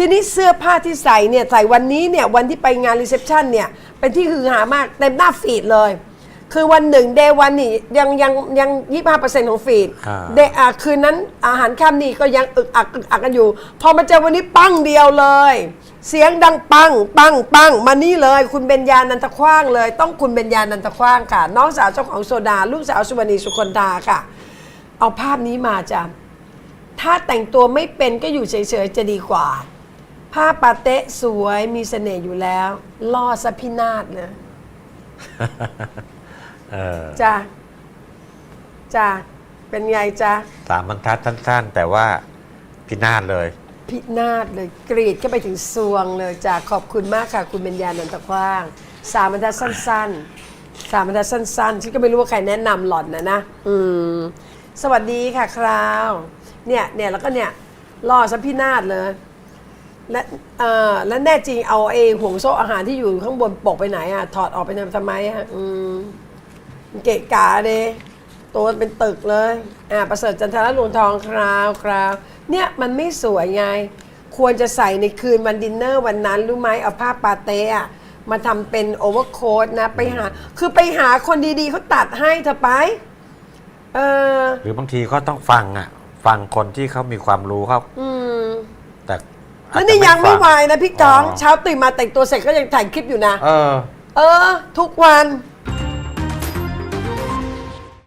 ทีนี้เสื้อผ้าที่ใส่เนี่ยใส่วันนี้เนี่ยวันที่ไปงานรีเซพชันเนี่ยเป็นที่ฮือฮามากเต็มหน้าฟีดเลย คือวันหนึ่งเดวันนี่ยังยังยังยี่ห้าเปอร์เซ็นต์ของฟีดอ่า เดอ่าคืนนั้นอาหารค่ำนี่ก็ยังอึกอักอึกอักกันอยู่ พอมาเจอวันนี้ปั้งเดียวเลย เสียงดังปังปังปังมานี่เลย คุณเบญญานันทคว้างเลย ต้องคุณเบญญานันทคว้างค่ะ น้องสาวเจ้าของโซดา ลูกสาวสุวรรณีสุคนธาค่ะ เอาภาพนี้มาจ้ะ ถ้าแต่งตัวไม่เป็นก็อยู่เฉยๆจะดีกว่า ผ้าปาเตะสวยมีเสน่ห์อยู่แล้วล่อสะพินาศเลยเออจ้ะจ้ะเป็นไงจ๊ะสามบรรทัดสั้นๆ แต่ว่าพินาศเลย พินาศเลยกรีดเข้าไปถึงซวงเลยจ้ะขอบคุณมากค่ะ คุณเบญญานันตกว้างสามบรรทัดสั้น ๆ สามบรรทัดสั้นๆฉันก็ไม่รู้ว่าใครแนะนำหล่อนนะนะอืมสวัสดีค่ะคราว เนี่ยเนี่ยแล้วก็เนี่ยล่อซะพินาศเลย และเอ่อและแน่จริงเอาไอ้ห่วงโซ่อาหารที่อยู่ข้างบนปกไปไหนอะ ถอดออกไปทำไมอะอืมมันเกะกาเดตัวเป็นตึกเลย อ่า ประเสริฐจันทรลวงทองคราวคราว เนี่ยมันไม่สวยไง ควรจะใส่ในคืนวันดินเนอร์วันนั้น รู้ไหมเอาผ้าปาเต้อะมาทำเป็นโอเวอร์โค้ทนะ ไปหา คือไปหาคนดีๆเขาตัดให้เธอไป เออ หรือบางทีก็ต้องฟังอะ ฟังคนที่เขามีความรู้เขาอืม แต่อาจ แล้วจะนี่ยังไม่ฟัวายนะพี่ก้องอ๋อเช้าตื่นมาแต่งตัวเสร็จก็ยังถ่ายคลิปอยู่นะ เออ เออ ทุกวัน